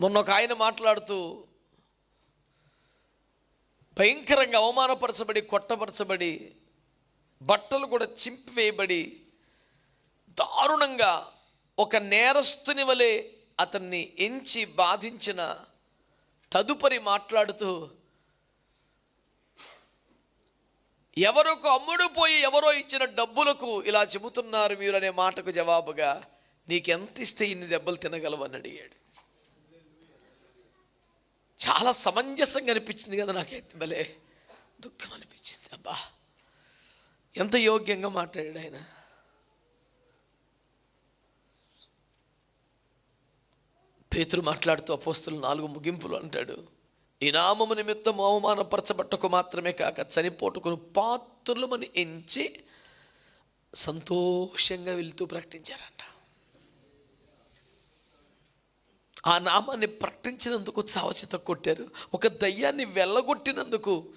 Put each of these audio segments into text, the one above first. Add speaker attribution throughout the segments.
Speaker 1: మొన్న ఒక ఆయన మాట్లాడుతూ భయంకరంగా అవమానపరచబడి కొట్టపరచబడి బట్టలు కూడా చింపివేయబడి దారుణంగా ఒక నేరస్తుని వలె అతన్ని ఎంచి బాధించిన తదుపరి మాట్లాడుతూ ఎవరికి అమ్ముడు పోయి ఎవరో ఇచ్చిన డబ్బులకు ఇలా చెబుతున్నారు మీరు అనే మాటకు జవాబుగా నీకెంత ఇస్తే ఇన్ని దెబ్బలు తినగలవని అడిగాడు. చాలా సమంజసంగా అనిపించింది కదా నాకైతే భలే దుఃఖం అనిపించింది. అబ్బా ఎంత యోగ్యంగా మాట్లాడాడు ఆయన. పేతురు మాట్లాడుతూ అపోస్తులు నాలుగు ముగింపులు అంటాడు. ఈ నామము నిమిత్తం అవమానపరచబట్టకు మాత్రమే కాక చనిపోటుకుని పాత్రులమని ఎంచి సంతోషంగా వెళ్తూ ప్రకటించారంట. ఆ నామాన్ని ప్రకటించినందుకు చావచిత కొట్టారు. ఒక దయ్యాన్ని వెళ్ళగొట్టినందుకు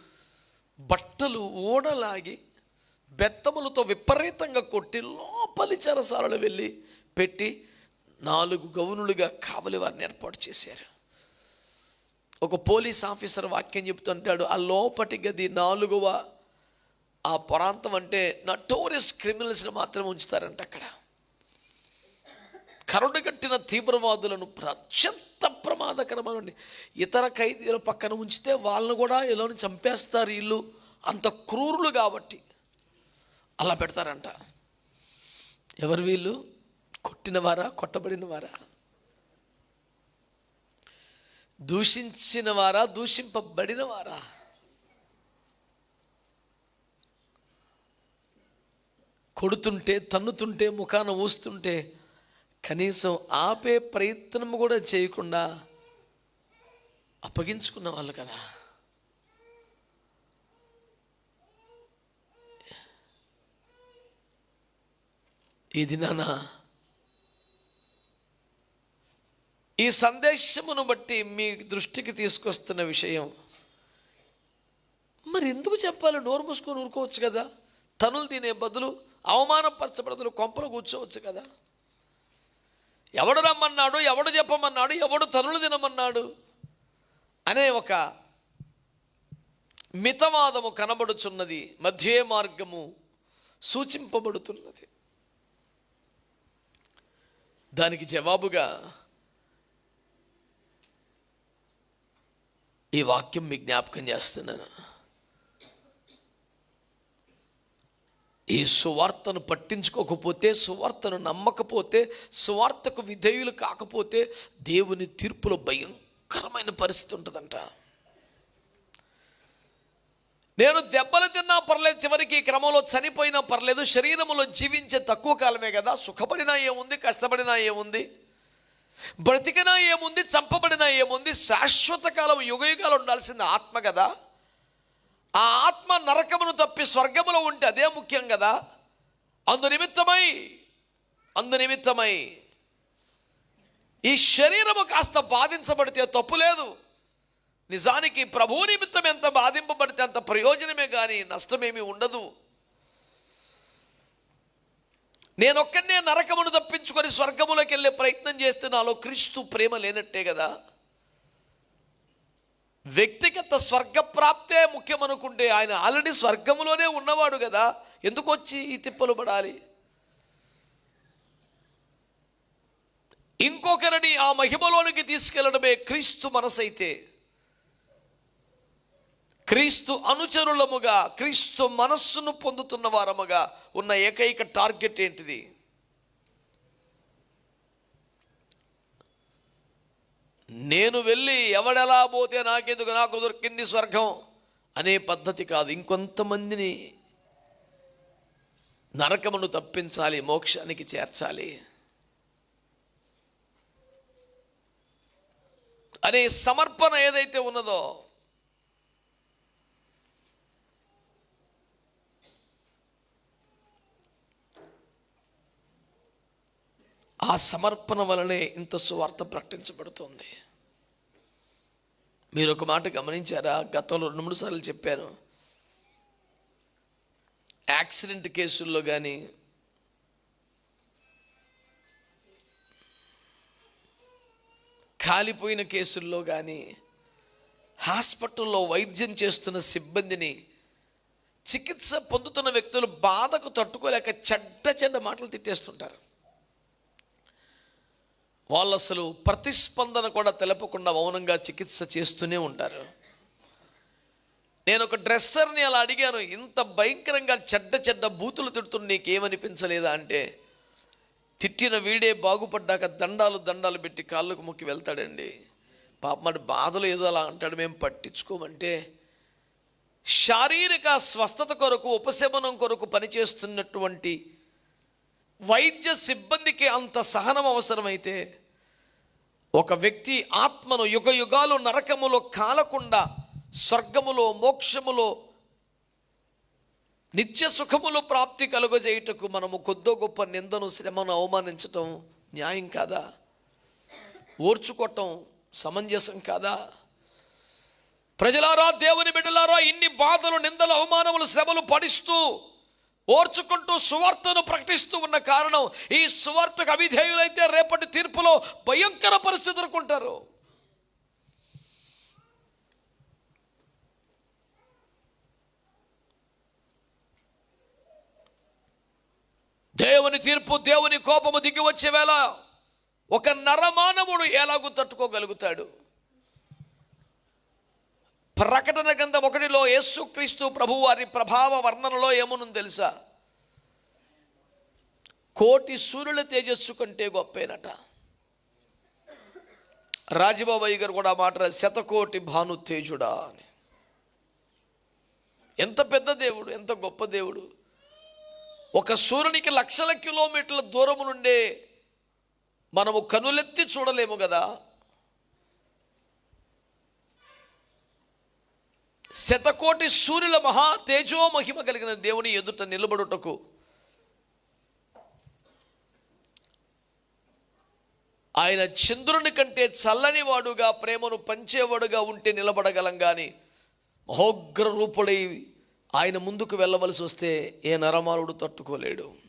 Speaker 1: బట్టలు ఊడలాగి బెత్తములతో విపరీతంగా కొట్టి లోపలి చెరసాలలో వెళ్ళి పెట్టి నాలుగు గౌనులుగా కావలి వారిని ఏర్పాటు చేశారు. ఒక పోలీస్ ఆఫీసర్ వాక్యం చెప్తుంటాడు ఆ లోపటి గది నాలుగవ ఆ ప్రాంతం అంటే నటోరియస్ క్రిమినల్స్ని మాత్రమే ఉంచుతారంట అక్కడ. కరుణగట్టిన తీవ్రవాదులను అత్యంత ప్రమాదకరమైన ఇతర ఖైదీల పక్కన ఉంచితే వాళ్ళను కూడా ఇలాని చంపేస్తారు వీళ్ళు. అంత క్రూరులు కాబట్టి. అలా పెడతారంట. ఎవరు వీళ్ళు? కొట్టినవారా? కొట్టబడినవారా? దూషించిన వారా దూషింపబడిన వారా కొడుతుంటే తన్నుతుంటే ముఖాన ఊస్తుంటే కనీసం ఆపే ప్రయత్నం కూడా చేయకుండా అప్పగించుకున్న వాళ్ళు కదా. ఈ దినాన ఈ సందేశమును బట్టి మీ దృష్టికి తీసుకొస్తున్న విషయం మరి ఎందుకు చెప్పాలి? నోరు మూసుకొని ఊరుకోవచ్చు కదా. తనులు తినే బదులు అవమానపరచబడదులు కొంపలు కూర్చోవచ్చు కదా. ఎవడు రమ్మన్నాడు ఎవడు చెప్పమన్నాడు ఎవడు తనులు తినమన్నాడు అనే ఒక మితవాదము కనబడుచున్నది మధ్యే మార్గము సూచింపబడుతున్నది. దానికి జవాబుగా ఈ వాక్యం మీ జ్ఞాపకం చేస్తున్నాను. ఈ సువార్తను పట్టించుకోకపోతే సువార్తను నమ్మకపోతే సువార్తకు విధేయులు కాకపోతే దేవుని తీర్పులో భయంకరమైన పరిస్థితి ఉంటుందంట. నేను దెబ్బలు తిన్నా పర్లేదు చివరికి ఈ క్రమంలో చనిపోయినా పర్లేదు శరీరంలో జీవించే తక్కువ కాలమే కదా. సుఖపడినా ఏముంది కష్టపడినా ఏముంది? బ్రతికినా ఏముంది చంపబడినా ఏముంది? శాశ్వత కాలం యుగయుగాలు ఉండాల్సింది ఆత్మ కదా. ఆ ఆత్మ నరకమును తప్పి స్వర్గములో ఉంటే అదే ముఖ్యం కదా. అందు నిమిత్తమై అందు నిమిత్తమై ఈ శరీరము కాస్త బాధించబడితే తప్పు లేదు. నిజానికి ప్రభు నిమిత్తం ఎంత బాధింపబడితే అంత ప్రయోజనమే కానీ నష్టమేమీ ఉండదు. నేనొక్కనే నరకమును తప్పించుకొని స్వర్గములోకి వెళ్ళే ప్రయత్నం చేస్తే నాలో క్రీస్తు ప్రేమ లేనట్టే కదా. వ్యక్తిగత స్వర్గప్రాప్తే ముఖ్యమనుకుంటే ఆయన ఆల్రెడీ స్వర్గంలోనే ఉన్నవాడు కదా. ఎందుకు వచ్చి ఈ తిప్పలు పడాలి? ఇంకొకరిని ఆ మహిమలోనికి తీసుకెళ్ళడమే క్రీస్తు మనసైతే. క్రీస్తు అనుచరులముగా క్రీస్తు మనస్సును పొందుతున్న వారముగా ఉన్న ఏకైక టార్గెట్ ఏంటిది? నేను వెళ్ళి ఎవడెలా పోతే నాకెందుకు? నాకు దొరికింది స్వర్గం అనే పద్ధతి కాదు. ఇంకొంతమందిని నరకమును తప్పించాలి మోక్షానికి చేర్చాలి. అనే సమర్పణ ఏదైతే ఉన్నదో ఆ సమర్పణ వలనే ఇంత సువార్త ప్రకటించబడుతుంది. మీరు ఒక మాట గమనించారా? గతంలో రెండు మూడు సార్లు చెప్పాను. యాక్సిడెంట్ కేసుల్లో కానీ కాలిపోయిన కేసుల్లో కానీ హాస్పిటల్లో వైద్యం చేస్తున్న సిబ్బందిని చికిత్స పొందుతున్న వ్యక్తులు బాధకు తట్టుకోలేక చెడ్డ చెడ్డ మాటలు తిట్టేస్తుంటారు. వాళ్ళు అసలు ప్రతిస్పందన కూడా తెలపకుండా మౌనంగా చికిత్స చేస్తూనే ఉంటారు. నేను ఒక డ్రెస్సర్ని అలా అడిగాను ఇంత భయంకరంగా చెడ్డ చెడ్డ బూతులు తిడుతున్న నీకేమనిపించలేదా? అంటే తిట్టిన వీడే బాగుపడ్డాక దండాలు దండాలు పెట్టి కాళ్ళకు మొక్కి వెళ్తాడండి. పాప మరి బాధలు ఏదో అలా అంటాడు మేము పట్టించుకోమంటే శారీరక స్వస్థత కొరకు ఉపశమనం కొరకు పనిచేస్తున్నటువంటి వైద్య సిబ్బందికి అంత సహనం అవసరమైతే ఒక వ్యక్తి ఆత్మను యుగ యుగాలు నరకములో కాలకుండా స్వర్గములో మోక్షములో నిత్య సుఖములో ప్రాప్తి కలుగజేయుటకు మనము కొద్దో గొప్ప నిందను శ్రమను అవమానించటం న్యాయం కాదా? ఓర్చుకోవటం సమంజసం కాదా? ప్రజలారా దేవుని బిడ్డలారా ఇన్ని బాధలు నిందలు అవమానములు శ్రమలు పడిస్తూ ఓర్చుకుంటూ సువార్తను ప్రకటిస్తూ ఉన్న కారణం ఈ సువార్తకు అవిధేయులైతే రేపటి తీర్పులో భయంకర పరిస్థితి ఎదుర్కొంటారు. దేవుని తీర్పు దేవుని కోపము దిగి వచ్చే వేళ ఒక నరమానవుడు ఎలాగూ తట్టుకోగలుగుతాడు. ప్రకటన గ్రంథం ఒకటిలో యేసుక్రీస్తు ప్రభు వారి ప్రభావ వర్ణనలో ఏమునుంది తెలుసా? కోటి సూర్యుల తేజస్సు కంటే గొప్పేనట. రాజబాబాయి గారు కూడా మాట శతకోటి భాను తేజుడా అని. ఎంత పెద్ద దేవుడు ఎంత గొప్ప దేవుడు. ఒక సూర్యునికి లక్షల కిలోమీటర్ల దూరము నుండే మనము కనులెత్తి చూడలేము కదా. శతకోటి సూర్యుల మహా తేజో మహిమ కలిగిన దేవుని ఎదుట నిలబడుటకు. ఆయన చంద్రుని కంటే చల్లని వాడుగా ప్రేమను పంచేవాడుగా ఉంటే నిలబడగలం కానీ మహోగ్ర రూపుడై ఆయన ముందుకు వెళ్ళవలసి వస్తే ఏ నరమానుడు తట్టుకోలేడు.